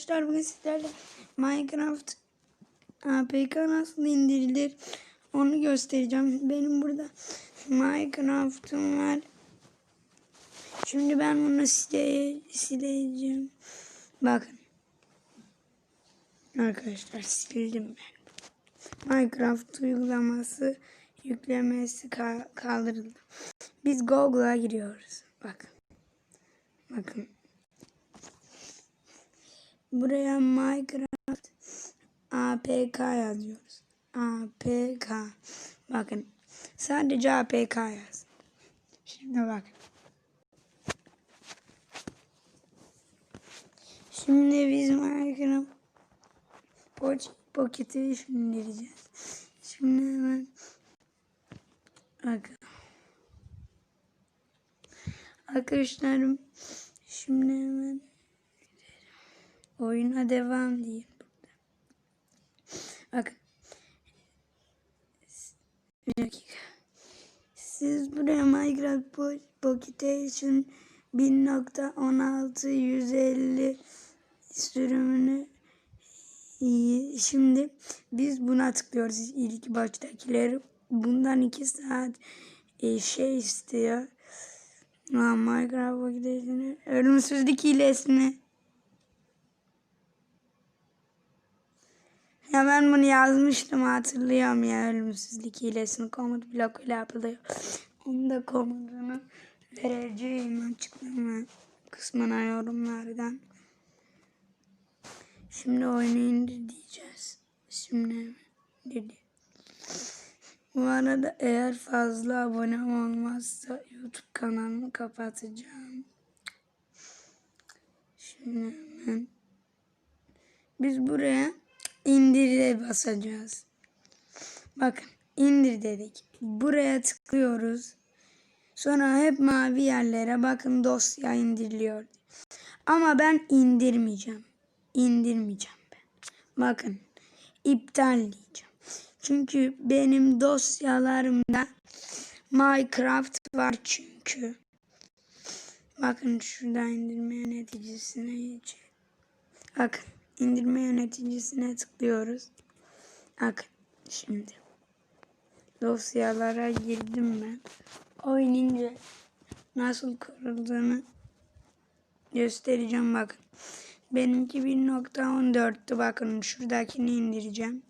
arkadaşlar bugün sizlerle Minecraft APK nasıl indirilir onu göstereceğim. Benim burada Minecraft'ım var. Şimdi ben bunu sile, sileceğim. Bakın. Arkadaşlar sildim ben. Minecraft uygulaması yüklemesi ka- kaldırıldı. Biz Google'a giriyoruz. Bakın. Bakın. Buraya Minecraft APK yazıyoruz. APK. Bakın. Sadece APK yaz. Şimdi bakın. Şimdi biz Minecraft Pocket'i indireceğiz. Şimdi hemen bakın. Arkadaşlarım şimdi hemen oyuna devam diyeyim. Bakın. Bir dakika. Siz buraya Minecraft Po- Pocket için 1.16 150 sürümünü. Şimdi biz buna tıklıyoruz ilk baştakileri. Bundan 2 saat e, şey istiyor. Minecraft Pocket'ini ölümsüzlük hilesini. Ya ben bunu yazmıştım hatırlıyorum ya ölümsüzlük hilesini komut blok ile yapılıyor. Onu da komutunu vereceğim açıklama kısmına yorumlardan. Şimdi indir diyeceğiz. Şimdi dedi. Bu arada eğer fazla abone olmazsa YouTube kanalımı kapatacağım. Şimdi hemen biz buraya indire basacağız. Bakın indir dedik. Buraya tıklıyoruz. Sonra hep mavi yerlere bakın dosya indiriliyor. Ama ben indirmeyeceğim. İndirmeyeceğim ben. Bakın iptal diyeceğim. Çünkü benim dosyalarımda Minecraft var çünkü. Bakın şurada indirme yöneticisine geçelim. Bakın indirme yöneticisine tıklıyoruz. Bakın şimdi dosyalara girdim ben. İnce nasıl kurulduğunu göstereceğim bakın. Benimki 1.14'tü bakın şuradakini indireceğim.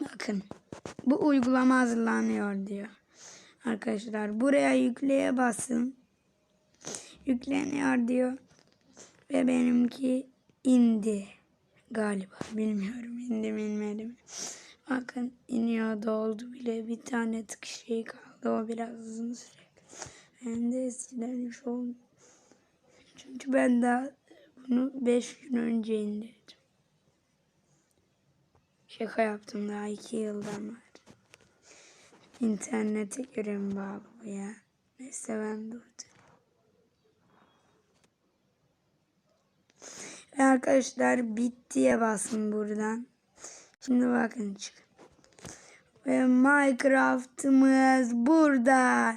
Bakın bu uygulama hazırlanıyor diyor. Arkadaşlar buraya yükleye basın. Yükleniyor diyor. Ve benimki indi galiba. Bilmiyorum indi mi inmedi mi. Bakın iniyor doldu bile. Bir tane tık şey kaldı. O biraz uzun sürecek. Ben de eskiden iş oldu. Çünkü ben daha bunu 5 gün önce indirdim. Şaka yaptım daha 2 yıldan var. İnternete göre mi bağlı bu ya? Neyse ben durdum. Arkadaşlar bittiye basın buradan. Şimdi bakın çık. Ve Minecraft'ımız burada.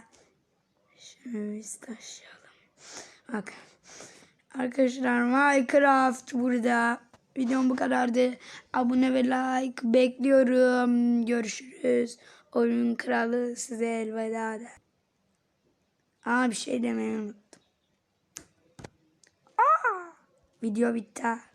Şunu biz taşıyalım. Bakın. Arkadaşlar Minecraft burada. Videom bu kadardı. Abone ve like bekliyorum. Görüşürüz. Oyun kralı size elveda der. Aa bir şey demeyi unuttum. Video habitar.